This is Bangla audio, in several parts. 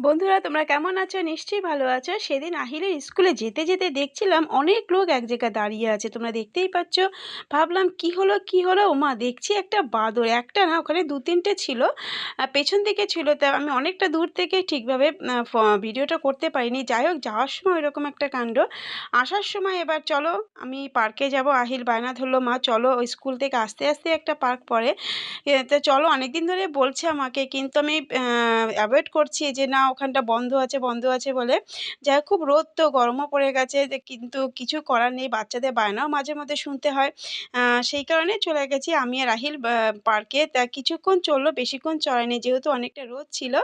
বন্ধুরা, তোমরা কেমন আছো? নিশ্চয়ই ভালো আছো। সেদিন আহিলের স্কুলে যেতে যেতে দেখছিলাম অনেক লোক এক জায়গায় দাঁড়িয়ে আছে। তোমরা দেখতেই পাচ্ছ। ভাবলাম, কি হলো? কি হলো? ওমা, দেখছি একটা বাদর। একটা না, ওখানে দু তিনটে ছিল। পেছন দিকে ছিল। তা আমি অনেকটা দূর থেকে ঠিকভাবে ভিডিওটা করতে পারিনি। যাই হোক, যাওয়ার সময় এরকম একটা কাণ্ড। আসার সময় এবার চলো, আমি পার্কে যাব। আহিল বায়না ধরলো, মা, চলো ওই স্কুল থেকে আস্তে আস্তে একটা পার্ক পড়ে তো চলো, অনেকদিন ধরে বলছে আমাকে। কিন্তু আমি অ্যাভয়েড করছি যে, না ওখানটা বন্ধ আছে বন্ধ আছে বলে। হোক, খুব রোদ তো গরমও পড়ে গেছে যে কিন্তু কিছু করার নেই বাচ্চাদের বায়নাও মাঝে মধ্যে শুনতে হয়। সেই কারণে চলে গেছি আমি আর রাহিল পার্কে। তা কিছুক্ষণ চলল বেশিক্ষণ চড়ায়নি যেহেতু অনেকটা রোদ ছিল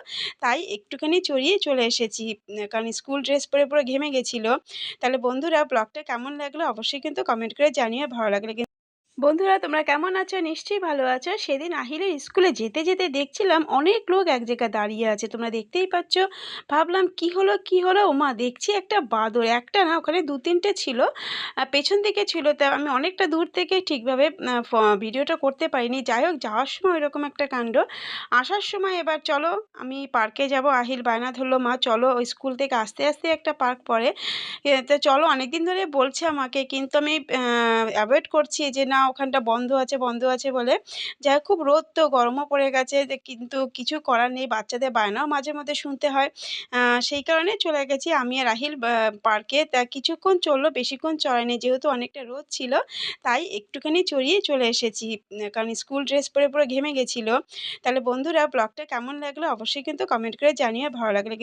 তাই একটুখানি চড়িয়ে চলে এসেছি। কারণ স্কুল ড্রেস পরে পুরো ঘেমে গেছিল। তাহলে বন্ধুরা ব্লগটা কেমন লাগল? অবশ্যই কিন্তু কমেন্ট করে জানিয়ে ভালো লাগলে বন্ধুরা, তোমরা কেমন আছো? নিশ্চয়ই ভালো আছো। সেদিন আহিলের স্কুলে যেতে যেতে দেখছিলাম অনেক লোক এক জায়গায় দাঁড়িয়ে আছে। তোমরা দেখতেই পাচ্ছ। ভাবলাম, কি হলো কি হলো? ওমা, দেখছি একটা বাদর। একটা না, ওখানে দু তিনটে ছিল। পেছন দিকে ছিল। তা আমি অনেকটা দূর থেকে ঠিকভাবে ভিডিওটা করতে পারিনি। যাই হোক, যাওয়ার সময় এরকম একটা কাণ্ড। আসার সময় এবার চলো, আমি পার্কে যাব। আহিল বায়না ধরলো, মা, চলো, ওই স্কুল থেকে আস্তে আস্তে একটা পার্ক পড়ে তো চলো, অনেকদিন ধরে বলছে আমাকে, কিন্তু আমি অ্যাভয়েড করছি যে, না ওখানটা বন্ধ আছে বন্ধ আছে বলে যাই খুব রোদ তো, গরমও পড়ে গেছে কিন্তু কিছু করার নেই, বাচ্চাদের বায়নাও মাঝে মধ্যে শুনতে হয়। সেই কারণে চলে গেছি আমি আর রাহিল পার্কে। তা কিছুক্ষণ চলল, বেশিক্ষণ চড়ায়নি যেহেতু অনেকটা রোদ ছিল, তাই একটুখানি চড়িয়ে চলে এসেছি। কারণ স্কুল ড্রেস পরে পুরো ঘেমে গেছিল। তাহলে বন্ধুরা, ব্লগটা কেমন লাগল অবশ্যই কিন্তু কমেন্ট করে জানিয়ে ভালো লাগলে